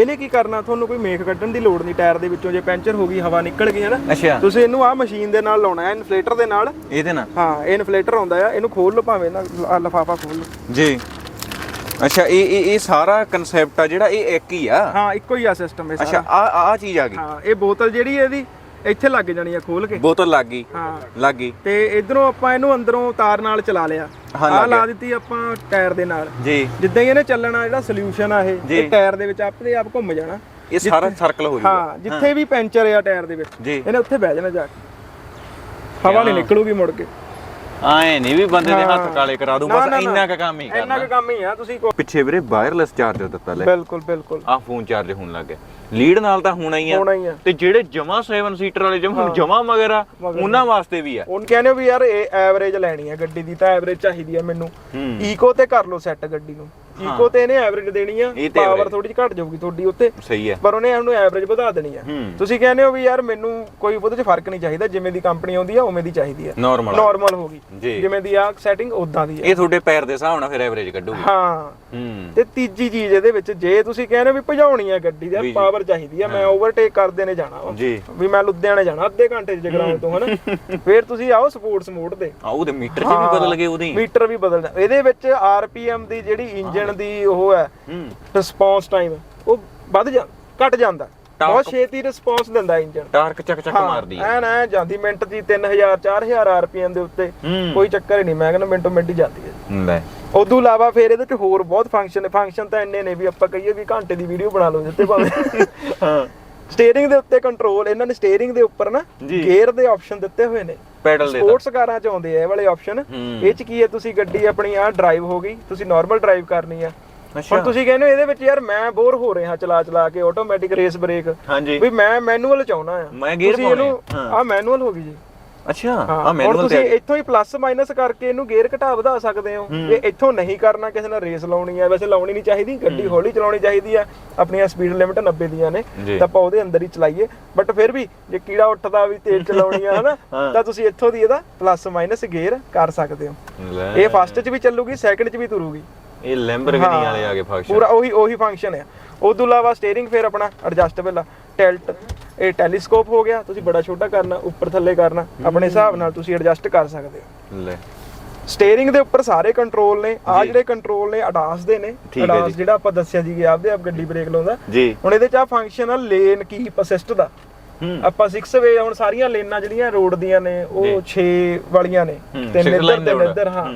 ਇਹਨੇ ਕੀ ਕਰਨਾ? ਤੁਹਾਨੂੰ ਕੋਈ ਮੇਖ ਕੱਢਣ ਦੀ ਲੋੜ ਨਹੀਂ ਟਾਇਰ ਦੇ ਵਿੱਚੋਂ। ਜੇ ਪੈਂਚਰ ਹੋ ਗਈ ਹਵਾ ਨਿਕਲ ਗਈ ਹੈ ਨਾ ਅੱਛਾ। ਤੁਸੀਂ ਇਹਨੂੰ ਆਹ ਮਸ਼ੀਨ ਦੇ ਨਾਲ ਲਾਉਣਾ ਹੈ ਇਨਫਲੇਟਰ ਦੇ ਨਾਲ। ਇਹਦੇ ਨਾਲ? ਹਾਂ ਇਹ ਇਨਫਲੇਟਰ ਆਉਂਦਾ ਆ। ਇਹਨੂੰ ਖੋਲ ਲਓ ਭਾਵੇਂ ਨਾ ਲਫਾਫਾ ਖੋਲ ਲਓ। ਜੀ। ਅੱਛਾ ਇਹ ਇਹ ਇਹ ਸਾਰਾ ਕਨਸੈਪਟ ਆ ਜਿਹੜਾ ਇਹ ਇੱਕ ਹੀ ਆ? ਹਾਂ ਇੱਕੋ ਹੀ ਆ ਸਿਸਟਮ ਇਹ ਅੱਛਾ ਸਾਰਾ। ਆ ਆ ਚੀਜ਼ ਆ ਗਈ। ਹਾਂ ਇਹ ਬੋਤਲ ਜਿਹੜੀ ਇਹਦੀ ਇੱਥੇ ਲੱਗ ਜਾਣੀ ਆ ਖੋਲ ਕੇ। ਬੋਤਲ ਲੱਗ ਗਈ। ਹਾਂ। ਲੱਗ ਗਈ। ਤੇ ਇਧਰੋਂ ਆਪਾਂ ਇਹਨੂੰ ਅੰਦਰੋਂ ਤਾਰ ਨਾਲ ਚਲਾ ਲਿਆ। ਲੱਗ ਲਾ। ਦਿੱਤੀ ਆਪਾਂ ਟਾਇਰ ਦੇ ਨਾਲ। ਜੀ। ਜਿੱਦਾਂ ਹੀ ਇਹਨੇ ਚੱਲਣਾ ਜਿਹੜਾ ਸੋਲੂਸ਼ਨ ਆ ਇਹ। ਇਹ ਟਾਇਰ ਦੇ ਵਿੱਚ ਆਪਦੇ ਆਪ ਘੁੰਮ ਜਾਣਾ। ਇਹ ਸਾਰਾ ਸਰਕਲ ਹੋ ਜਾਊਗਾ ਹਾਂ ਜਿੱਥੇ ਵੀ ਪੈਂਚਰ ਆ ਟਾਇਰ ਦੇ ਵਿੱਚ ਇਹਨੇ ਉੱਥੇ ਬਹਿ ਜਾਣਾ ਜਾ ਕੇ। ਹਵਾ ਨਹੀਂ ਨਿਕਲੂਗੀ ਮੁੜ ਕੇ। ਆਏ ਨਹੀਂ ਵੀ ਬੰਦੇ ਦੇ ਹੱਥ। ਕਾਲੇ ਕਰਾ ਦੂੰ ਬਸ। ਇੰਨਾ ਕ ਕੰਮ ਹੀ ਇੰਨਾ ਕਰਨਾ। ਕੁ ਕੰਮ ਹੀ ਆ ਤੁਸੀਂ ਕੋ- ਪਿੱਛੇ ਵੀਰੇ ਵਾਇਰਲੈਸ ਚਾਰਜਰ ਦਿੱਤਾ ਲੈ। ਬਿਲਕੁਲ ਬਿਲਕੁਲ। ਆ ਫੋਨ ਚਾਰਜ ਹੋਣ ਲੱਗ ਗਿਆ। ਲੀਡ ਨਾਲ ਤਾਂ ਹੋਣਾ ਹੀ ਆ। ਹੋਣਾ ਹੀ ਆ। ਤੇ ਜਿਹੜੇ ਜਮਾ 7 ਸੀਟਰ ਵਾਲੇ ਜਮਾ ਜਮਾ ਮਗਰ ਆ ਉਹਨਾਂ ਵਾਸਤੇ ਵੀ ਆ। ਉਹਨ ਕਹਿੰਦੇ ਵੀ ਯਾਰ ਇਹ ਐਵਰੇਜ ਲੈਣੀ ਆ ਗੱਡੀ ਦੀ ਤਾਂ ਐਵਰੇਜ ਚਾਹੀਦੀ ਆ ਮੈਨੂੰ। ਈਕੋ ਤੇ ਕਰ ਲਓ ਸੈੱਟ ਗੱਡੀ ਨੂੰ। ਈਕੋ ਤੇ ਇਹਨੇ ਐਵਰੇਜ ਦੇਣੀ ਆ ਇਹ ਤੇ ਪਾਵਰ average। ਥੋੜੀ ਜਿਹੀ ਘਟ ਜਾਊਗੀ ਤੁਹਾਡੀ ਉੱਤੇ। ਸਹੀ ਹੈ। ਪਰ ਉਹਨੇ ਇਹਨੂੰ ਐਵਰੇਜ ਵਧਾ ਦੇਣੀ ਆ। ਹੂੰ। ਤੁਸੀਂ ਕਹਿੰਦੇ ਹੋ ਵੀ ਯਾਰ ਮੈਨੂੰ ਕੋਈ ਉਹਦੇ 'ਚ ਫ਼ਰਕ ਨਹੀਂ ਚਾਹੀਦਾ ਜਿਵੇਂ ਦੀ ਕੰਪਨੀ ਆਉਂਦੀ ਆ ਉਵੇਂ ਦੀ ਚਾਹੀਦੀ ਆ। ਨਾਰਮਲ ਨਾਰਮਲ ਹੋਗੀ ਜੀ। ਜਿਵੇਂ ਦੀ ਆ ਸੈਟਿੰਗ ਉਦਾਂ ਦੀ ਆ। ਇਹ ਤੁਹਾਡੇ ਪੈਰ ਦੇ ਹਿਸਾਬ ਨਾਲ ਫਿਰ ਐਵਰੇਜ ਕੱਢੂਗੀ। ਹਾਂ ਹੂੰ। ਤੇ ਤੀਜੀ ਚੀਜ਼ ਇਹਦੇ ਵਿੱਚ ਜੇ ਤੁਸੀਂ ਕਹਿੰਦੇ ਵੀ ਭਜਾਉਣੀ ਆ ਗੱਡੀ ਦਾ। ਪਾਵਰ ਚਾਹੀਦੀ ਆ ਮੈਂ ਓਵਰਟੇਕ ਕਰਦੇ ਨੇ ਜਾਣਾ ਵਾ। ਮੈਂ ਲੁਧਿਆਣੇ ਜਾਣਾ ਅੱਧੇ ਘੰਟੇ ਚ ਜਗਰਾਉਂ ਤੋਂ ਹਨਾ? ਫਿਰ ਤੁਸੀਂ ਆਓ ਸਪੋਰਟਸ ਮੋਡ ਤੇ। ਆ ਉਹਦੇ ਮੀਟਰ ਵੀ ਬਦਲ ਗਏ ਉਹਦੇ। ਮੀਟਰ ਵੀ ਬਦਲ ਜਾ ਇਹਦੇ ਵਿੱਚ ਆਰਪੀਐਮ ਦੀ ਜਿਹੜੀ ਇੰਜਨ ਦੀ ਉਹ ਹੈ ਰਿਸਪੌਂਸ ਟਾਈਮ ਉਹ ਵੱਧ ਜਾ ਘਟ ਜਾਂਦਾ। ਬਹੁਤ ਛੇਤੀ ਰਿਸਪੌਂਸ ਦਿੰਦਾ ਇੰਜਨ ਟਾਰਕ ਚੱਕ ਚੱਕ ਮਾਰਦੀ ਐ ਜਾਂਦੀ ਮਿੰਟ ਦੀ 3000 4000 ਆਰਪੀਐਮ ਦੇ ਉੱਤੇ। ਕੋਈ ਚੱਕਰ ਹੀ ਨਹੀਂ ਮੈਂ ਕਹਿੰਦਾ ਮਿੰਟੋ ਮਿੰਟ ਹੀ ਜਾਂਦੀ ਹੈ। ਲੈ। ਉਦੋਂ ਇਲਾਵਾ ਫਿਰ ਇਹਦੇ ਚ ਹੋਰ ਬਹੁਤ ਫੰਕਸ਼ਨ ਨੇ। ਫੰਕਸ਼ਨ ਤਾਂ ਇੰਨੇ ਨੇ ਵੀ ਆਪਾਂ ਕਹੀਏ ਵੀ ਘੰਟੇ ਦੀ ਵੀਡੀਓ ਬਣਾ ਲਓ ਜਿੱਤੇ ਭਾਵੇਂ। ਹਾਂ। ਸਟੀਅਰਿੰਗ ਦੇ ਉੱਤੇ ਕੰਟਰੋਲ ਇਹਨਾਂ ਨੇ ਸਟੀਅਰਿੰਗ ਦੇ ਉੱਪਰ ਨਾ। ਗੇਅਰ ਦੇ ਆਪਸ਼ਨ ਦਿੱਤੇ ਹੋਏ ਨੇ। ਪੈਡਲ ਦੇ ਸਪੋਰਟਸ ਕਾਰਾਂ ਚ ਆਉਂਦੇ ਆ ਇਹ ਵਾਲੇ ਆਪਸ਼ਨ। ਇਹ ਚ ਕੀ ਹੈ ਤੁਸੀਂ ਗੱਡੀ ਆਪਣੀ ਆ ਡਰਾਈਵ ਹੋ ਗਈ ਤੁਸੀਂ ਨਾਰਮਲ ਡਰਾਈਵ ਕਰਨੀ ਆ। ਹੁਣ ਤੁਸੀਂ ਕਹਿੰਦੇ ਹੋ ਇਹਦੇ ਵਿੱਚ ਯਾਰ ਮੈਂ ਬੋਰ ਹੋ ਰਿਹਾ ਚਲਾ ਚਲਾ ਕੇ ਆਟੋਮੈਟਿਕ ਰੇਸ ਬ੍ਰੇਕ ਵੀ ਮੈਂ ਮੈਨੂਅਲ ਚਾਹੁੰਦਾ ਆ। ਮੈਂ ਤੁਸੀਂ ਪਾਉਣੇ। ਆ। ਮੈਨੂਅਲ ਹੋ ਗਈ ਜੀ। ਅੱਛਾ ਹਾਂ ਆ ਹੁਣ ਮੈਨੂਅਲ ਤੁਸੀਂ ਤੇ ਇੱਥੋਂ ਹੀ ਪਲੱਸ ਮਾਈਨਸ ਕਰਕੇ ਇਹਨੂੰ ਗੇਅਰ ਘਟਾ ਵਧਾ ਸਕਦੇ ਹੋ। ਜੇ ਇੱਥੋਂ ਨਹੀਂ ਕਰਨਾ ਕਿਸੇ ਨਾਲ ਰੇਸ ਲਾਉਣੀ ਆ ਵੈਸੇ ਲਾਉਣੀ ਨਹੀਂ ਚਾਹੀਦੀ ਗੱਡੀ ਹੌਲੀ ਚਲਾਉਣੀ ਚਾਹੀਦੀ ਆ ਆਪਣੀਆਂ ਸਪੀਡ ਲਿਮਟ 90 ਦੀਆਂ ਨੇ ਜੀ। ਤਾਂ ਆਪਾਂ ਉਹਦੇ ਅੰਦਰ ਹੀ ਚਲਾਈਏ। ਬਟ ਫਿਰ ਵੀ ਜੇ ਕੀੜਾ ਉੱਠਦਾ ਵੀ ਤੇਜ਼ ਚਲਾਉਣੀ ਆ ਹਨਾ ਹਾਂ। ਤਾਂ ਤੁਸੀਂ ਇੱਥੋਂ ਦੀ ਇਹਦਾ ਪਲੱਸ ਮਾਈਨਸ ਗੇਅਰ ਕਰ ਸਕਦੇ ਹੋ। ਲੈ। ਇਹ ਫਸਟ 'ਚ ਵੀ ਚੱਲੂਗੀ ਸੈਕੰਡ 'ਚ ਵੀ ਤੁਰੂਗੀ। ਇਹ ਲੈਂਬਰਗਿਨੀ ਵਾਲੇ ਆ ਗਏ ਫੰਕਸ਼ਨ ਪੂਰਾ ਉਹੀ ਉਹੀ ਫੰਕਸ਼ਨ ਆ। ਤੋਂ ਇਲਾਵਾ ਸਟੀਅਰਿੰਗ ਫਿਰ ਆਪਣਾ ਐਡਜਸਟੇਬਲ ਆ। ਟਿਲਟ ਇਹ ਟੈਲੀਸਕੋਪ ਹੋ ਗਿਆ ਤੁਸੀਂ ਬੜਾ ਛੋਟਾ ਕਰਨਾ ਉੱਪਰ ਥੱਲੇ ਕਰਨਾ ਆਪਣੇ ਹਿਸਾਬ ਨਾਲ ਤੁਸੀਂ ਐਡਜਸਟ ਕਰ ਸਕਦੇ ਹੋ। ਲੈ। ਸਟੀਅਰਿੰਗ ਦੇ ਉੱਪਰ ਸਾਰੇ ਕੰਟਰੋਲ ਨੇ ਆ ਜਿਹੜੇ ਕੰਟਰੋਲ ਨੇ ਅਡਾਸ ਦੇ ਨੇ। ਅਡਾਸ। ਜਿਹੜਾ ਆਪਾਂ ਦੱਸਿਆ ਜੀ ਕਿ ਆਪਦੇ ਆਪ ਗੱਡੀ ਬ੍ਰੇਕ ਲਾਉਂਦਾ। ਹੁਣ ਇਹਦੇ ਚ ਆ ਫੰਕਸ਼ਨ ਆ ਲੇਨ ਕੀਪ ਅਸਿਸਟ ਦਾ ਆਪਾਂ 6 ਵੇ ਹੁਣ ਸਾਰੀਆਂ ਲੇਨਾਂ ਜਿਹੜੀਆਂ ਰੋਡ ਦੀਆਂ ਨੇ ਉਹ 6 ਵਾਲੀਆਂ ਨੇ। ਤਿੰਨ ਇੱਧਰ ਤਿੰਨ। ਇੱਧਰ ਹਾਂ।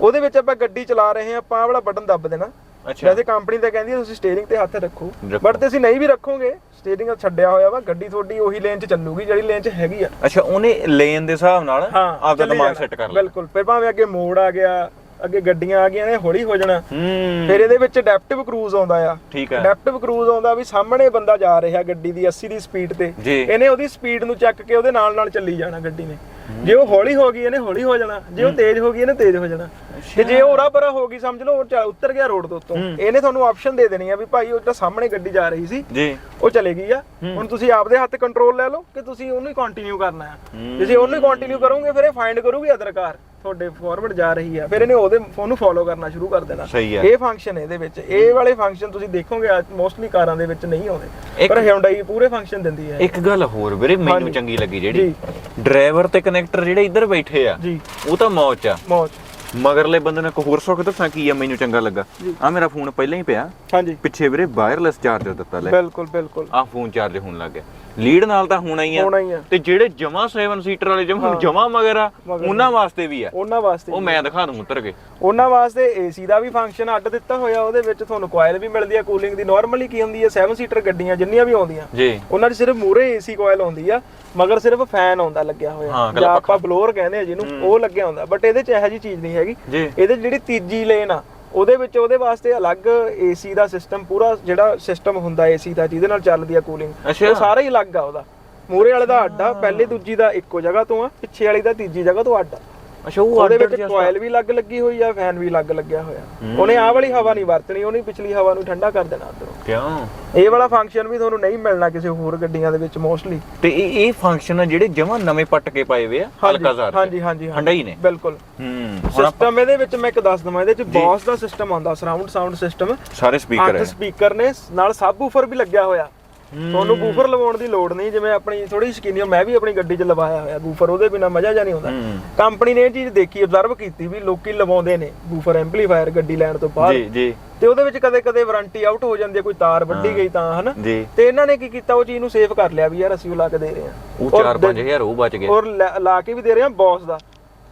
ਉਹਦੇ ਵਿੱਚ ਆਪਾਂ ਗੱਡੀ ਚਲਾ ਰਹੇ ਹਾਂ ਆਪਾਂ ਆਹ ਵਾਲਾ ਬਟਨ ਦੱਬ ਦੇਣਾ। ਵੈਸੇ ਕੰਪਨੀ ਤਾਂ ਕਹਿੰਦੀ ਹੈ ਤੁਸੀਂ ਸਟੀਅਰਿੰਗ ਤੇ ਹੱਥ ਰੱਖੋ। ਬਟ ਤੁਸੀਂ ਨਹੀਂ ਵੀ ਰੱਖੋਗੇ ਸਟੀਅਰਿੰਗ ਛੱਡਿਆ ਹੋਇਆ ਵਾ ਗੱਡੀ ਤੁਹਾਡੀ ਉਹੀ ਲੇਨ 'ਚ ਚੱਲੂਗੀ ਜਿਹੜੀ ਲੇਨ 'ਚ ਹੈਗੀ ਆ। ਅੱਛਾ ਉਹਨੇ ਲੇਨ ਦੇ ਹਿਸਾਬ ਨਾਲ ਆਪਦਾ ਦਿਮਾਗ। ਸੈੱਟ ਕਰ ਲਿਆ। ਬਿਲਕੁਲ। ਫਿਰ ਭਾਵੇਂ ਅੱਗੇ ਮੋੜ ਆ ਗਿਆ ਅੱਗੇ ਗੱਡੀਆਂ ਆ ਗਈਆਂ ਨੇ ਹੌਲੀ ਹੋ ਜਾਣਾ। ਫਿਰ ਇਹਦੇ ਵਿੱਚ ਅਡੈਪਟਿਵ ਕਰੂਜ਼ ਆਉਂਦਾ ਆ। ਅਡੈਪਟਿਵ ਕਰੂਜ਼ ਆਉਂਦਾ ਵੀ ਸਾਹਮਣੇ ਬੰਦਾ ਜਾ ਰਿਹਾ ਗੱਡੀ ਦੀ 80 ਦੀ ਸਪੀਡ ਤੇ। ਇਹਨੇ ਉਹਦੀ ਸਪੀਡ ਨੂੰ ਚੱਕ ਕੇ ਉਹਦੇ ਨਾਲ ਨਾਲ ਚੱਲੀ ਜਾਣਾ ਗੱਡੀ ਨੇ। ਜੇ ਉਹ ਹੌਲੀ ਹੋ ਗਈ ਇਹਨੇ ਹੌਲੀ ਹੋ ਜਾਣਾ। ਜੇ ਉਹ ਤੇਜ਼ ਹੋ ਗਈ ਇਹਨੇ ਤੇਜ਼ ਹੋ ਜਾਣਾ। ਤੇ ਜੇ ਉਹ ਉਰਾ ਪਰਾ ਹੋ ਗਈ ਸਮਝ ਲਓ ਉਹ ਉੱਤਰ ਗਿਆ ਰੋਡ ਤੋਂ ਉੱਤੋਂ। ਇਹਨੇ ਤੁਹਾਨੂੰ ਆਪਸ਼ਨ ਦੇ ਦੇਣੀ ਆ ਵੀ ਭਾਈ ਉਹ ਜਿਹੜਾ ਸਾਹਮਣੇ ਗੱਡੀ ਜਾ ਰਹੀ ਸੀ। ਜੀ। ਉਹ ਚਲੇ ਗਈ ਆ। ਹੁਣ ਤੁਸੀਂ ਆਪਦੇ ਹੱਥ ਕੰਟਰੋਲ ਲੈ ਲਓ ਕਿ ਤੁਸੀਂ ਉਹਨੂੰ ਹੀ ਕੰਟੀਨਿਊ ਕਰਨਾ ਹੂੰ। ਜੇ ਤੁਸੀਂ ਉਹਨੂੰ ਹੀ ਕੰਟੀਨਿਊ ਕਰੋਗੇ ਫਿਰ ਇਹ ਫਾਈਂਡ ਕਰੂਗੀ ਅਦਰ ਕਾਰ ਤੁਹਾਡੇ ਫਾਰਵਰਡ ਜਾ ਰਹੀ ਆ ਫਿਰ ਇਹਨੇ ਉਹਦੇ ਉਹਨੂੰ ਫੋਲੋ ਕਰਨਾ ਸ਼ੁਰੂ ਕਰ ਦੇਣਾ। ਸਹੀ ਇਹ ਫੰਕਸ਼ਨ ਇਹਦੇ ਵਿੱਚ ਇਹ ਵਾਲੇ ਫੰਕਸ਼ਨ ਤੁਸੀਂ ਦੇਖੋਗੇ ਮੋਸਟਲੀ ਕਾਰਾਂ ਦੇ ਵਿੱਚ ਨਹੀਂ ਆਉਂਦੇ। ਇੱਕ- ਪਰ Hyundai ਪੂਰੇ ਫੰਕਸ਼ਨ ਦਿੰਦੀ ਹੈ ਇੱਕ ਗੱਲ ਹੋਰ ਵੀਰੇ ਮੈਨੂੰ ਹਾਂਜੀ। ਚੰਗੀ ਲੱਗੀ ਜਿਹੜੀ ਡਰਾਈਵਰ ਤੇ ਕਨੈਕਟਰ ਜਿਹੜੇ ਇੱਧਰ ਬੈਠੇ ਆ ਜੀ। ਉਹ ਤਾਂ ਮੌਜ ਆ। ਮੌਜ। ਮਗਰਲੇ ਬੰਦੇ ਨੇ ਇੱਕ ਹੋਰ ਸੁੱਖ ਦੱਸਾਂ ਕੀ ਆ ਮੈਨੂੰ ਚੰਗਾ ਲੱਗਾ। ਆ ਮੇਰਾ ਫੋਨ ਪਹਿਲਾਂ ਹੀ ਪਿਆ। ਹਾਂਜੀ। ਪਿੱਛੇ ਵੀਰੇ ਵਾਇਰਲੈਸ ਚਾਰਜਰ ਦਿੱਤਾ ਲੈ। ਬਿਲਕੁਲ ਬਿਲਕੁਲ। ਆ ਫੋਨ ਚਾਰਜ ਹੋਣ ਲੱਗ ਗਿਆ। ਲੀਡ ਨਾਲ ਤਾਂ ਹੋਣਾ ਹੀ ਆ। ਹੋਣਾ ਹੀ ਆ। ਤੇ ਜਿਹੜੇ ਜਮਾ 7 ਸੀਟਰ ਵਾਲੇ ਜਮਾ ਜਮਾ ਮਗਰ ਆ ਉਹਨਾਂ ਵਾਸਤੇ ਵੀ ਆ। ਉਹਨਾਂ ਵਾਸਤੇ ਉਹ ਮੈਂ ਦਿਖਾ ਦੂੰ ਉਤਰ ਕੇ। ਉਹਨਾਂ ਵਾਸਤੇ ਏਸੀ ਦਾ ਵੀ ਫੰਕਸ਼ਨ ਅੱਡ ਦਿੱਤਾ ਹੋਇਆ ਉਹਦੇ ਵਿੱਚ ਤੁਹਾਨੂੰ ਕੋਇਲ ਵੀ ਮਿਲਦੀ ਹੈ ਕੂਲਿੰਗ ਦੀ। ਨਾਰਮਲੀ ਕੀ ਹੁੰਦੀ ਹੈ 7 ਸੀਟਰ ਗੱਡੀਆਂ ਜਿੰਨੀਆਂ ਵੀ ਆਉਂਦੀਆਂ ਜੀ। ਉਹਨਾਂ 'ਚ ਸਿਰਫ ਮੂਰੇ ਏਸੀ ਕੋਇਲ ਆਉਂਦੀ ਆ ਮਗਰ ਸਿਰਫ ਫੈਨ ਆਉਂਦਾ ਲੱਗਿਆ ਹੋਇਆ। ਜਾਂ ਆਪਾਂ ਬਲੋਅਰ ਕਹਿੰਦੇ ਆ ਜਿਹਨੂੰ ਉਹ ਲੱਗਿਆ ਹੁੰਦਾ। ਬਟ ਇਹਦੇ 'ਚ ਇਹੋ ਜੀ ਚੀਜ਼ ਨਹੀਂ ਹੈਗੀ। ਇਹਦੇ ਜਿਹੜੀ ਤੀਜੀ ਲੇਨ ਆ ਉਹਦੇ ਵਿੱਚ ਉਹਦੇ ਵਾਸਤੇ ਅਲੱਗ ਏਸੀ ਦਾ ਸਿਸਟਮ ਪੂਰਾ ਜਿਹੜਾ ਸਿਸਟਮ ਹੁੰਦਾ ਏਸੀ ਦਾ ਜਿਹਦੇ ਨਾਲ ਚੱਲਦੀ ਆ ਕੂਲਿੰਗ ਅੱਛਾ। ਉਹ ਸਾਰਾ ਹੀ ਅਲੱਗ ਆ ਉਹਦਾ। ਮੂਰੇ ਵਾਲੇ ਦਾ ਅੱਡਾ ਪਹਿਲੇ ਦੂਜੀ ਦਾ ਇੱਕੋ ਜਗ੍ਹਾ ਤੋਂ ਆ ਪਿੱਛੇ ਵਾਲੀ ਦਾ ਤੀਜੀ ਜਗ੍ਹਾ ਤੋਂ ਅੱਡ ਆ। ਅੱਛਾ ਉਹ ਉਹਦੇ ਵਿੱਚ ਜਿਹਾ ਕੋਇਲ ਵੀ ਲੱਗ ਲੱਗੀ ਹੋਈ ਆ ਫੈਨ ਵੀ ਲੱਗ ਲੱਗਿਆ ਹੋਇਆ। ਉਹਨੇ ਆਹ ਵਾਲੀ ਹਵਾ ਨਹੀਂ ਵਰਤਣੀ ਉਹਨੇ ਪਿਛਲੀ ਹਵਾ ਨੂੰ ਠੰਡਾ ਕਰ ਦੇਣਾ ਅੰਦਰੋਂ। ਕਿਉਂ? ਇਹ ਵਾਲਾ ਫੰਕਸ਼ਨ ਵੀ ਤੁਹਾਨੂੰ ਨਹੀਂ ਮਿਲਣਾ ਕਿਸੇ ਹੋਰ ਗੱਡੀਆਂ ਦੇ ਵਿੱਚ ਮੋਸਟਲੀ ਤੇ ਇਹ ਇਹ ਫੰਕਸ਼ਨ ਆ ਜਿਹੜੇ ਜਮਾ ਨਵੇਂ ਪੱਟ ਕੇ ਪਾਏ ਵੇ ਆ ਹਲਕਾਜ਼ਾਰ ਹਾਂਜੀ ਹਾਂਜੀ ਹੰਡਾ ਹੀ ਨੇ? ਬਿਲਕੁਲ। ਹੂੰ ਸਿਸਟਮ ਇਹਦੇ ਵਿੱਚ ਮੈਂ ਇੱਕ ਦੱਸ ਦਵਾਂ ਇਹਦੇ ਵਿੱਚ ਬੌਸ ਦਾ ਸਿਸਟਮ ਆਉਂਦਾ ਸਰਾਊਂਡ ਸਾਊਂਡ ਸਿਸਟਮ ਸਾਰੇ ਸਪੀਕਰ ਅੱਠ ਹੈ ਸਪੀਕਰ ਨੇ ਨਾਲ ਸਬ ਵੂਫਰ ਵੀ ਲੱਗਿਆ ਹੋਇਆ। ਤੁਹਾਨੂੰ ਬੂਫਰ ਲਵਾਉਣ ਦੀ ਲੋੜ ਨਹੀਂ ਜਿਵੇਂ ਆਪਣੀ ਥੋੜੀ ਸ਼ਕੀਨੀਅਮ ਮੈਂ ਵੀ ਆਪਣੀ ਗੱਡੀ 'ਚ ਲਵਾਇਆ ਹੋਇਆ ਬੂਫਰ ਉਹਦੇ ਬਿਨਾ ਮਜ਼ਾ ਜਾਂ ਨਹੀਂ ਆਉਂਦਾ ਹੂੰ। ਕੰਪਨੀ ਨੇ ਇਹ ਚੀਜ਼ ਦੇਖੀ ਅਬਜ਼ਰਵ ਕੀਤੀ ਵੀ ਲੋਕੀ ਲਵਾਉਂਦੇ ਨੇ ਬੂਫਰ ਐਂਪਲੀਫਾਇਰ ਗੱਡੀ ਲੈਣ ਤੋਂ ਬਾਅਦ। ਜੀ ਜੀ। ਤੇ ਉਹਦੇ ਵਿੱਚ ਕਦੇ ਕਦੇ ਵਾਰੰਟੀ ਆਊਟ ਹੋ ਜਾਂਦੀ ਹੈ ਕੋਈ ਤਾਰ ਵੱਢੀ ਗਈ ਤਾਂ ਹਨਾ? ਤੇ ਇਹਨਾਂ ਨੇ ਕੀ ਕੀਤਾ ਉਹ ਚੀਜ਼ ਨੂੰ ਸੇਵ ਕਰ ਲਿਆ ਵੀ ਯਾਰ ਅਸੀਂ ਉਹ ਲਾ ਕੇ ਦੇ ਰਹੇ ਹਾਂ। ਉਹ 4-5000 ਉਹ ਬਚ ਗਏ। ਔਰ ਲਾ ਕੇ ਵੀ ਦੇ ਰਹੇ ਹਾਂ ਬੌਸ ਦਾ।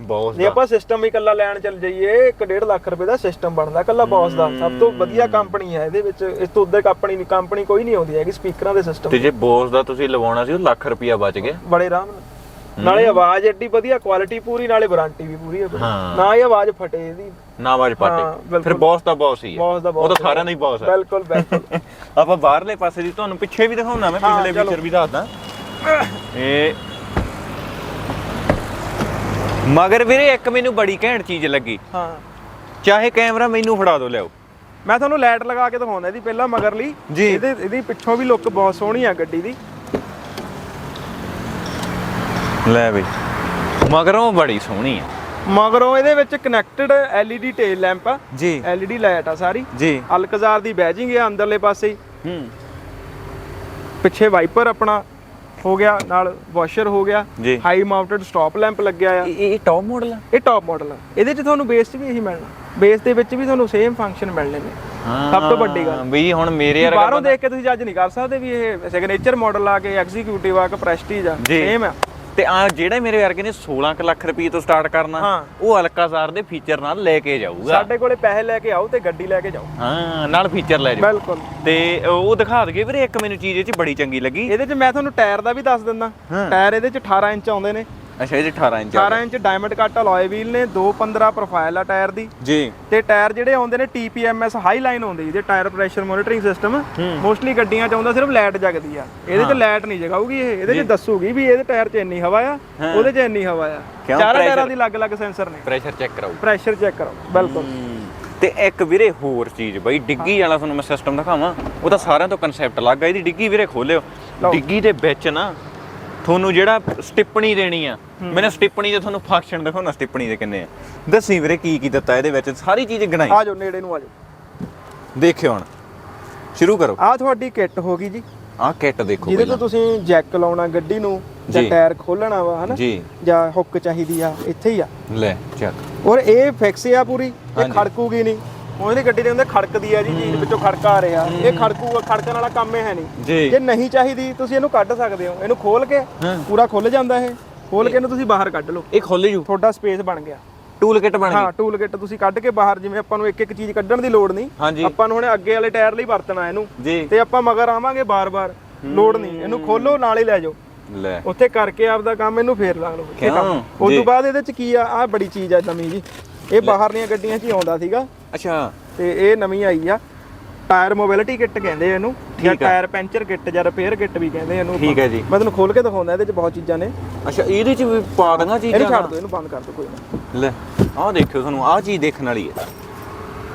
ਬਹੁਤ ਜੇ ਆਪਾਂ ਸਿਸਟਮ ਹੀ ਇਕੱਲਾ ਲੈਣ ਚੱਲ ਜਾਈਏ 1.5 ਲੱਖ ਰੁਪਏ ਦਾ ਸਿਸਟਮ ਬਣਦਾ ਇਕੱਲਾ ਬੌਸ ਦਾ। ਸਭ ਤੋਂ ਵਧੀਆ ਕੰਪਨੀ ਹੈ ਇਹਦੇ ਵਿੱਚ ਇਸ ਤੋਂ ਉੱਤੇ ਕੰਪਨੀ ਨਹੀਂ ਕੰਪਨੀ ਕੋਈ ਨਹੀਂ ਆਉਂਦੀ ਹੈਗੀ ਸਪੀਕਰਾਂ ਦੇ ਸਿਸਟਮ ਤੇ ਜੇ ਬੋਸ ਦਾ ਤੁਸੀਂ ਲਵਾਉਣਾ ਸੀ ਉਹ ਲੱਖ ਰੁਪਿਆ ਬਚ ਗਿਆ। ਬੜੇ ਆਰਾਮ ਨਾਲ। ਨਾਲੇ ਆਵਾਜ਼ ਐਡੀ ਵਧੀਆ ਕੁਆਲਿਟੀ ਪੂਰੀ ਨਾਲੇ ਵਾਰੰਟੀ ਵੀ ਪੂਰੀ ਹੈ। ਨਾ ਇਹ ਆਵਾਜ਼ ਫਟੇ ਇਹਦੀ। ਨਾ ਆਵਾਜ਼ ਬਿਲਕੁਲ। ਫਿਰ ਬੌਸ ਦਾ ਬੌਸ ਹੀ ਹੈ ਬੌਸ ਉਹ ਬੌਸ ਤਾਂ ਸਾਰਿਆਂ ਦਾ ਹੀ ਬੌਸ ਹੈ ਬਿਲਕੁਲ ਬਿਲਕੁਲ। ਆਪਾਂ ਬਾਹਰਲੇ ਪਾਸੇ ਦੀ ਤੁਹਾਨੂੰ ਪਿੱਛੇ ਵੀ ਦਿਖਾਉਣਾ ਮੈਂ ਪਿਛਲੇ। ਫੀਚਰ ਵੀ ਦੱਸਦਾ। ਇਹ ਮਗਰ ਵੀਰੇ ਇੱਕ ਮੈਨੂੰ ਬੜੀ ਘੈਂਟ ਚੀਜ਼ ਲੱਗੀ। ਹਾਂ। ਚਾਹੇ ਕੈਮਰਾ ਮੈਨੂੰ ਫੜਾ ਦਿਓ ਲਿਆਓ। ਮੈਂ ਤੁਹਾਨੂੰ ਲਾਈਟ ਲਗਾ ਕੇ ਦਿਖਾਉਂਦਾ ਇਹਦੀ ਪਹਿਲਾਂ ਮਗਰਲੀ ਜੀ। ਇਹਦੇ ਇਹਦੀ ਪਿੱਛੋਂ ਵੀ ਲੁੱਕ ਬਹੁਤ ਸੋਹਣੀ ਆ ਗੱਡੀ ਦੀ। ਲੈ ਬਈ ਮਗਰੋਂ ਬੜੀ ਸੋਹਣੀ ਆ। ਮਗਰੋਂ ਇਹਦੇ ਵਿੱਚ ਕਨੈਕਟਡ LED ਟੇਲ ਲੈਂਪ ਆ। ਜੀ। LED ਲਾਈਟ ਆ ਸਾਰੀ। ਜੀ। ਅਲਕਜ਼ਾਰ ਦੀ ਬੈਜਿੰਗ ਹੈ ਅੰਦਰਲੇ ਪਾਸੇ। ਹੂੰ। ਪਿੱਛੇ ਵਾਈਪਰ ਆਪਣਾ। ਹੋ ਗਿਆ ਨਾਲ ਵਾਸ਼ਰ ਹੋ ਗਿਆ ਜੀ। ਹਾਈ ਮਾਊਂਟਡ ਸਟਾਪ ਲੈਂਪ ਲੱਗਿਆ ਆ। ਇਹ ਇਹ ਟੌਪ ਮਾਡਲ ਆ? ਇਹ ਟੌਪ ਮਾਡਲ ਆ। ਇਹਦੇ 'ਚ ਤੁਹਾਨੂੰ ਬੇਸ 'ਚ ਵੀ ਇਹੀ ਮਿਲਣਾ। ਬੇਸ ਦੇ ਵਿੱਚ ਵੀ ਤੁਹਾਨੂੰ ਸੇਮ ਫੰਕਸ਼ਨ ਮਿਲਣੇ ਨੇ। ਸਭ ਤੋਂ ਵੱਡੀ ਗੱਲ। ਵੀ ਹੁਣ ਮੇਰੇ ਵਰਗਾ ਬਾਹਰੋਂ ਦੇਖ ਕੇ ਤੁਸੀਂ ਜੱਜ ਨਹੀਂ ਕਰ ਸਕਦੇ ਵੀ ਇਹ ਸਿਗਨੇਚਰ ਮਾਡਲ ਆ ਕੇ ਐਗਜ਼ੀਕਿਊਟਿਵ ਆ ਕੇ ਪ੍ਰੈਸਟੀਜ ਆ। ਜੀ। ਸੇਮ ਆ। ਤੇ ਆ ਜਿਹੜੇ ਮੇਰੇ ਵਰਗੇ ਨੇ 16 ਕੁ ਲੱਖ ਰੁਪਏ ਤੋਂ ਸਟਾਰਟ ਕਰਨਾ। ਉਹ ਅਲਕਾਜ਼ਾਰ ਦੇ ਫੀਚਰ ਨਾਲ ਲੈ ਕੇ ਜਾਊਗਾ। ਸਾਡੇ ਕੋਲੇ ਪੈਸੇ ਲੈ ਕੇ ਆਓ ਤੇ ਗੱਡੀ ਲੈ ਕੇ ਜਾਓ। ਹਾਂ ਨਾਲ ਫੀਚਰ ਲੈ ਜਾਓ। ਬਿਲਕੁਲ। ਤੇ ਉਹ ਦਿਖਾ ਦਗੇ ਵੀਰੇ ਇੱਕ ਮੈਨੂੰ ਚੀਜ਼ ਇਹ ਚ ਬੜੀ ਚੰਗੀ ਲੱਗੀ। ਇਹਦੇ 'ਚ ਮੈਂ ਤੁਹਾਨੂੰ ਟਾਇਰ ਦਾ ਵੀ ਦੱਸ ਦਿੰਦਾ। ਟਾਇਰ ਇਹਦੇ 'ਚ 18 ਇੰਚ ਆਉਂਦੇ ਨੇ। ਅੱਛਾ ਇਹ 'ਚ 18 ਇੰਚ ਆ 18 inch diamond cut alloy wheel ਨੇ 215 ਪ੍ਰੋਫਾਈਲ ਆ ਟਾਇਰ ਦੀ। ਜੀ। ਤੇ ਟਾਇਰ ਜਿਹੜੇ ਆਉਂਦੇ ਨੇ TPMS ਹਾਈ ਲਾਈਨ ਆਉਂਦੀ ਜਿਹਦੇ tyre pressure monitoring system mostly ਗੱਡੀਆਂ ਚ ਆਉਂਦਾ ਸਿਰਫ ਲਾਈਟ ਜਗਦੀ ਆ। ਇਹਦੇ ਚ ਲਾਈਟ ਨਹੀਂ ਜਗਾਊਗੀ ਇਹ ਇਹਦੇ ਚ ਦੱਸੂਗੀ ਵੀ ਇਹਦੇ ਟਾਇਰ 'ਚ ਇੰਨੀ ਹਵਾ ਆ ਉਹਦੇ 'ਚ ਇੰਨੀ ਹਵਾ ਆ? ਚਾਰਾਂ ਟਾਇਰਾਂ ਦੀ ਅਲੱਗ-ਅਲੱਗ ਸੈਂਸਰ ਨੇ। ਪ੍ਰੈਸ਼ਰ ਚੈੱਕ ਕਰਾਓ। ਪ੍ਰੈਸ਼ਰ ਚੈੱਕ ਕਰੋ ਬਿਲਕੁਲ। ਤੇ ਇੱਕ ਵੀਰੇ ਹੋਰ ਚੀਜ਼ ਬਈ ਡਿੱਗੀ ਵਾਲਾ ਤੁਹਾਨੂੰ ਮੈਂ ਸਿਸਟਮ ਦਿਖਾਵਾਂ। ਉਹ ਤਾਂ ਸਾਰਿਆਂ ਤੋਂ ਕਨਸੈਪਟ ਲੱਗਾ ਇਹਦੀ ਡਿੱਗੀ ਵੀਰੇ ਖੋਲਿਓ। ਡਿੱਗੀ ਦੇ ਵਿੱਚ ਨਾ ਤੁਹਾਨੂੰ ਜਿਹੜਾ ਸਟਿੱਪਣੀ ਦੇਣੀ ਆ ਮੈਨੇ ਸਟਿੱਪਣੀ ਦੇ ਤੁਹਾਨੂੰ ਫੰਕਸ਼ਨ ਦਿਖਾਉਣਾ ਸਟਿੱਪਣੀ ਦੇ ਕਿੰਨੇ ਆ। ਦੱਸੀ ਵੀਰੇ ਕੀ ਕੀ ਦਿੱਤਾ ਇਹਦੇ ਵਿੱਚ ਸਾਰੀ ਚੀਜ਼ ਗਣਾਈ। ਆ ਜਾਓ ਨੇੜੇ ਨੂੰ ਆ ਜਾਓ। ਦੇਖਿਓ ਹੁਣ। ਸ਼ੁਰੂ ਕਰੋ। ਆ ਤੁਹਾਡੀ ਕਿੱਟ ਹੋ ਗਈ ਜੀ। ਆਹ ਕਿੱਟ ਦੇਖੋ ਜਿਹਦੇ ਤੋਂ ਤੁਸੀਂ ਜੈਕ ਲਾਉਣਾ ਗੱਡੀ ਨੂੰ ਜਾਂ। ਟਾਇਰ ਖੋਲਣਾ ਵਾ ਹਨਾ? ਜੀ। ਹੁੱਕ ਚਾਹੀਦੀ ਆ ਇੱਥੇ ਹੀ ਆ। ਲੈ ਚੱਕ। ਔਰ ਇਹ ਫਿਕਸ ਆ ਪੂਰੀ ਇਹ। ਖੜਕੂਗੀ ਨਹੀਂ। ਉਹਦੀ ਗੱਡੀ ਦੇ ਅੰਦਰ ਖੜਕਦੀ ਆ ਜੀ ਚੀਜ਼ ਵਿੱਚੋਂ ਖੜਕਾ ਆ ਰਿਹਾ। ਇਹ ਖੜਕੂਗਾ ਖੜਕਣ ਵਾਲਾ ਕੰਮ ਇਹ ਹੈ ਨਹੀਂ। ਜੀ। ਜੇ ਨਹੀਂ ਚਾਹੀਦੀ ਤੁਸੀਂ ਇਹਨੂੰ ਕੱਢ ਸਕਦੇ ਹੋ। ਇਹਨੂੰ ਖੋਲ ਕੇ। ਪੂਰਾ ਖੁੱਲ ਜਾਂਦਾ ਇਹ। ਖੋਲ ਕੇ ਇਹਨੂੰ ਤੁਸੀਂ ਬਾਹਰ ਕੱਢ ਲਓ। ਇਹ ਖੋਲ ਜੂ। ਤੁਹਾਡਾ ਸਪੇਸ ਬਣ ਗਿਆ। ਟੂਲ ਕਿਟ ਬਣ ਗਈ ਹਾਂ ਟੂਲ ਕਿੱਟ ਤੁਸੀਂ ਕੱਢ ਕੇ ਬਾਹਰ ਜਿਵੇਂ ਆਪਾਂ ਨੂੰ ਇੱਕ ਇੱਕ ਚੀਜ਼ ਕੱਢਣ ਦੀ ਲੋੜ ਨਹੀਂ। ਆਪਾਂ ਨੂੰ ਹੁਣ ਅੱਗੇ ਵਾਲੇ ਟਾਇਰ ਲਈ ਵਰਤਣਾ ਇਹਨੂੰ। ਜੀ। ਤੇ ਆਪਾਂ ਮਗਰ ਆਵਾਂਗੇ ਬਾਰ-ਬਾਰ। ਲੋੜ ਨਹੀਂ। ਇਹਨੂੰ ਖੋਲੋ ਨਾਲ ਹੀ ਲੈ ਜਾਓ। ਲੈ। ਉੱਥੇ ਕਰਕੇ ਆਪਦਾ ਕੰਮ ਇਹਨੂੰ ਫੇਰ ਲਾ ਲਓ। ਜੀ। ਤੋਂ ਬਾਅਦ ਇਹਦੇ ਚ ਕੀ ਆ? ਆ ਬੜੀ ਚੀਜ਼ ਆ ਨਵੀਂ ਜੀ। ਇਹ ਬਾਹਰਲੀਆਂ ਗੱਡੀਆਂ 'ਚ ਹੀ ਆਉਂਦਾ ਸੀਗਾ। ਅੱਛਾ। ਤੇ ਇਹ ਨਵੀਂ ਆਈ ਆ। ਟਾਇਰ ਮੋਬਿਲਿਟੀ ਕਿੱਟ ਕਹਿੰਦੇ ਆ ਇਹਨੂੰ। ਜਾਂ। ਟਾਇਰ ਪੈਂਚਰ ਕਿੱਟ ਜਾਂ ਰਿਪੇਅਰ ਕਿੱਟ ਵੀ ਕਹਿੰਦੇ ਆ ਇਹਨੂੰ ਠੀਕ ਹੈ ਜੀ। ਮੈਂ ਤੁਹਾਨੂੰ ਖੋਲ ਕੇ ਦਿਖਾਉਂਦਾ ਇਹਦੇ ਚ ਬਹੁਤ ਚੀਜ਼ਾਂ ਨੇ। ਅੱਛਾ ਇਹਦੇ ਚ ਵੀ ਪਾ ਦਾਂਗਾ ਇਹਨੂੰ ਚੀਜ਼ਾਂ ਛੱਡ ਦਿਓ ਇਹਨੂੰ ਬੰਦ ਕਰ ਦਿਓ ਕੋਈ ਨਾ। ਲੈ ਆਹ ਦੇਖਿਓ ਤੁਹਾਨੂੰ ਆਹ ਚੀਜ਼ ਦੇਖਣ ਵਾਲੀ ਹੈ।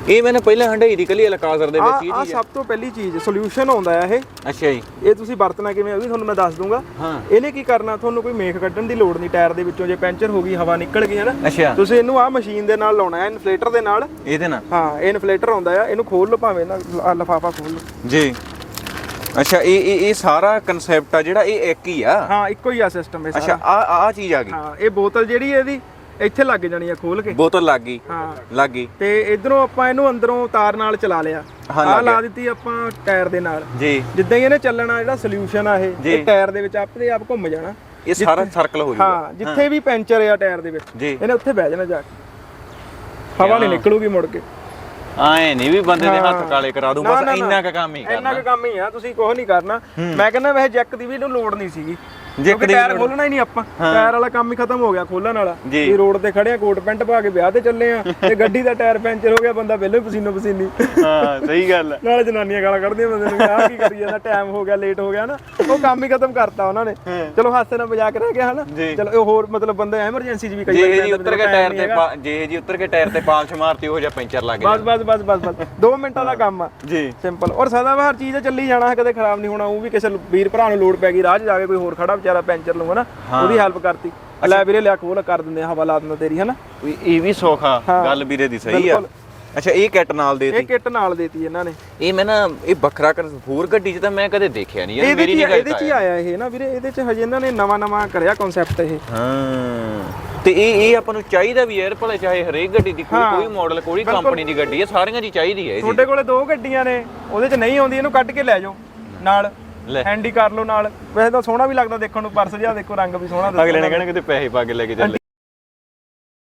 ਇਹ ਮੈंने ਪਹਿਲਾਂ ਹੰਡਾਈ ਦੀ ਕਲੀ ਅਲਕਾਜ਼ਰ ਦੇ ਵਿੱਚ ਹੀ ਆ ਚੀਜ਼ ਸਭ ਤੋਂ ਪਹਿਲੀ ਚੀਜ਼ ਸੋਲੂਸ਼ਨ ਆਉਂਦਾ ਆ ਇਹ। ਅੱਛਾ ਜੀ। ਇਹ ਤੁਸੀਂ ਵਰਤਣਾ ਕਿਵੇਂ ਉਹ ਵੀ ਤੁਹਾਨੂੰ ਮੈਂ ਦੱਸ ਦੂੰਗਾ। ਹਾਂ। ਇਹਨੇ ਕੀ ਕਰਨਾ ਤੁਹਾਨੂੰ ਕੋਈ ਮੇਖ ਕੱਢਣ ਦੀ ਲੋੜ ਨਹੀਂ ਟਾਇਰ ਦੇ ਵਿੱਚੋਂ ਜੇ ਪੈਂਚਰ ਹੋ ਗਈ ਹਵਾ ਨਿਕਲ ਗਈ ਹੈ ਨਾ ਅੱਛਾ। ਤੁਸੀਂ ਇਹਨੂੰ ਆ ਮਸ਼ੀਨ ਦੇ ਨਾਲ ਲਾਉਣਾ ਹੈ ਇਨਫਲੇਟਰ ਦੇ ਨਾਲ। ਇਹਦੇ ਨਾਲ? ਹਾਂ ਇਹ ਇਨਫਲੇਟਰ ਆਉਂਦਾ ਆ ਇਹਨੂੰ ਖੋਲ ਲਓ ਭਾਵੇਂ ਨਾ ਲਫਾਫਾ ਖੋਲ ਲਓ। ਜੀ। ਅੱਛਾ ਇਹ ਇਹ ਇਹ ਸਾਰਾ ਕਨਸੈਪਟ ਆ ਜਿਹੜਾ ਇਹ ਇੱਕ ਹੀ ਆ? ਹਾਂ ਇੱਕੋ ਹੀ ਆ ਸਿਸਟਮ ਇਹ ਅੱਛਾ ਸਾਰਾ। ਆ ਆ ਚੀਜ਼ ਆ ਗਈ। ਹਾਂ ਇਹ ਬੋਤਲ ਜਿਹੜੀ ਹੈ ਇਹਦੀ ਇੱਥੇ ਲੱਗ ਜਾਣੀ ਆ ਖੋਲ ਕੇ। ਬੋਤਲ ਲੱਗ ਗਈ। ਹਾਂ। ਲੱਗ ਗਈ। ਤੇ ਇਧਰੋਂ ਆਪਾਂ ਇਹਨੂੰ ਅੰਦਰੋਂ ਤਾਰ ਨਾਲ ਚਲਾ ਲਿਆ। ਆ ਲਾ। ਦਿੱਤੀ ਆਪਾਂ ਟਾਇਰ ਦੇ ਨਾਲ। ਜੀ। ਜਿੱਦਾਂ ਹੀ ਇਹਨੇ ਚੱਲਣਾ ਜਿਹੜਾ ਸੋਲੂਸ਼ਨ ਆ ਇਹ। ਇਹ ਟਾਇਰ ਦੇ ਵਿੱਚ ਆਪਦੇ ਆਪ ਘੁੰਮ ਜਾਣਾ। ਇਹ ਸਾਰਾ ਸਰਕਲ ਹੋ ਜਾਊਗਾ ਹਾਂ ਜਿੱਥੇ ਵੀ ਪੈਂਚਰ ਆ ਟਾਇਰ ਦੇ ਵਿੱਚ ਇਹਨੇ ਉੱਥੇ ਬਹਿ ਜਾਣਾ ਜਾ ਕੇ। ਹਵਾ ਨਹੀਂ ਨਿਕਲੂਗੀ ਮੁੜ ਕੇ। ਆਏ ਨਹੀਂ ਵੀ ਬੰਦੇ ਦੇ ਹੱਥ। ਕਾਲੇ ਕਰਾ ਦੂੰ ਬਸ। ਇੰਨਾ ਕੁ ਕੰਮ ਹੀ ਇੰਨਾ ਕਰਨਾ। ਕੁ ਕੰਮ ਹੀ ਆ ਤੁਸੀਂ ਕੁਝ ਨਹੀਂ ਕਰਨਾ। ਮੈਂ ਕਹਿੰਦਾ ਵੈਸੇ ਜੈਕ ਦੀ ਵੀ ਇਹਨੂੰ ਲੋੜ ਨਹੀਂ ਸੀਗੀ। ਜੇ ਕਦੇ ਟਾਇਰ ਖੋਲਣਾ ਹੀ ਨਹੀਂ ਆਪਾਂ। ਟਾਇਰ ਵਾਲਾ ਕੰਮ ਹੀ ਖਤਮ ਹੋ ਗਿਆ ਖੋਲਣ ਵਾਲਾ। ਜੀ। ਵੀ ਰੋਡ ਤੇ ਖੜੇ ਆ ਕੋਟ ਪੈਂਟ ਪਾ ਕੇ ਵਿਆਹ ਤੇ ਚੱਲੇ ਆ ਤੇ ਗੱਡੀ ਦਾ ਟਾਇਰ ਪੈਂਚਰ ਹੋ ਗਿਆ ਬੰਦਾ ਪਹਿਲਾਂ ਹੀ ਪਸੀਨੋ ਪਸੀਨੀ। ਹਾਂ ਸਹੀ ਗੱਲ ਹੈ ਨਾਲੇ ਜਨਾਨੀਆਂ ਗਾਲਾਂ ਕੱਢਦੀਆਂ ਬੰਦੇ ਨੂੰ ਆ ਕੀ ਕਰੀ ਜਾਂਦਾ ਟਾਈਮ ਹੋ ਗਿਆ ਲੇਟ ਹੋ ਗਿਆ ਨਾ। ਉਹ ਕੰਮ ਹੀ ਖਤਮ ਕਰਤਾ ਉਹਨਾਂ ਨੇ। ਚਲੋ ਹਾਸੇ ਨਾਲ ਮਜ਼ਾਕ ਰਹਿ ਗਿਆ ਹਨਾ। ਜੀ। ਚਲੋ ਇਹ ਹੋਰ ਮਤਲਬ ਬੰਦਾ ਐਮਰਜੈਂਸੀ 'ਚ ਵੀ ਕਈ ਜੇ ਵਾਰੀ ਜੀ ਉੱਤਰ ਕੇ ਟਾਇਰ ਤੇ ਜੇ ਜੀ ਉੱਤਰ ਕੇ ਟਾਇਰ ਤੇ ਪਾਲਸ਼ ਮਾਰਤੀ ਉਹ ਜਿਹਾ ਪੈਂਚਰ ਲੱਗ ਬਸ ਗਿਆ ਬਸ ਬਸ ਬਸ ਬਸ। 2 ਮਿੰਟਾਂ ਦਾ ਕੰਮ ਆ। ਜੀ। ਸਿੰਪਲ ਔਰ ਸਦਾਬਹਾਰ ਚੀਜ਼ ਆ, ਚੱਲੀ ਜਾਣਾ ਕਦੇ ਖਰਾਬ ਨਹੀਂ ਹੋਣਾ ਉਹ ਵੀ ਕਿਸੇ ਵੀਰ ਭਰਾ ਨੂੰ ਲੋੜ ਪੈ ਗਈ ਰਾਹ 'ਚ ਜਾ ਕੇ ਕੋਈ ਹੋਰ ਖੜਾ ਵਿਚਾਰਾ ਪੈਂਚਰ ਲਊਗਾ ਨਾ ਉਹਦੀ ਹੈਲਪ ਕਰਤੀ। ਲੈ ਵੀਰੇ ਲਿਆ ਖੋਲ ਕਰ ਦਿੰਦੇ ਆ ਹਵਾ ਲਾ ਦਿੰਦਾ ਤੇਰੀ ਹਨਾ? ਵੀ ਇਹ ਵੀ ਸੌਖਾ ਗੱਲ ਵੀਰੇ ਦੀ ਸਹੀ ਆ। ਅੱਛਾ ਇਹ ਕਿੱਟ ਨਾਲ ਇਹ ਦੇਤੀ? ਕਿੱਟ ਨਾਲ ਦੇਤੀ ਇਹਨਾਂ ਨੇ। ਇਹ ਮੈਂ ਨਾ ਇਹ ਵੱਖਰਾ ਕਰ ਹੋਰ ਗੱਡੀ 'ਚ ਤਾਂ ਮੈਂ ਕਦੇ ਦੇਖਿਆ ਨਹੀਂ ਯਾਰ ਮੇਰੀ ਨਿਗਾਹ ਇਹਦੇ 'ਚ ਹੀ ਆਇਆ ਇਹ ਨਾ ਵੀਰੇ ਇਹਦੇ 'ਚ ਹਜੇ ਇਹਨਾਂ ਨੇ ਨਵਾਂ ਨਵਾਂ ਕਰਿਆ ਕਨਸੈਪਟ ਇਹ। ਹਾਂ। ਤੇ ਇਹ ਇਹ ਆਪਾਂ ਨੂੰ ਚਾਹੀਦਾ ਵੀ ਯਾਰ ਭਲੇ ਚਾਹੇ ਹਰੇਕ ਗੱਡੀ ਦੀ ਕੋਈ ਕੋਈ ਮਾਡਲ ਕੋਈ ਕੰਪਨੀ ਦੀ ਗੱਡੀ ਹੈ ਸਾਰੀਆਂ ਦੀ ਚਾਹੀਦੀ ਹੈ ਇਹਦੀ ਤੁਹਾਡੇ ਕੋਲੇ ਦੋ ਗੱਡੀਆਂ ਨੇ ਉਹਦੇ 'ਚ ਨਹੀਂ ਆਉਂਦੀ ਇਹਨੂੰ ਕੱਢ ਕੇ ਲੈ ਜਾਓ ਨਾਲ। ਲੈ। ਹੈਂਡੀ ਕਰ ਲਓ ਨਾਲ। ਵੈਸੇ ਤਾਂ ਸੋਹਣਾ ਵੀ ਲੱਗਦਾ ਦੇਖਣ ਨੂੰ ਪਰਸ ਜਿਹਾ ਦੇਖੋ ਰੰਗ ਵੀ ਸੋਹਣਾ ਅਗਲੇ ਨੇ ਕਹਿਣਾ ਕਿਤੇ ਪੈਸੇ ਪਾ ਕੇ ਲੈ ਕੇ ਚੱਲੇ।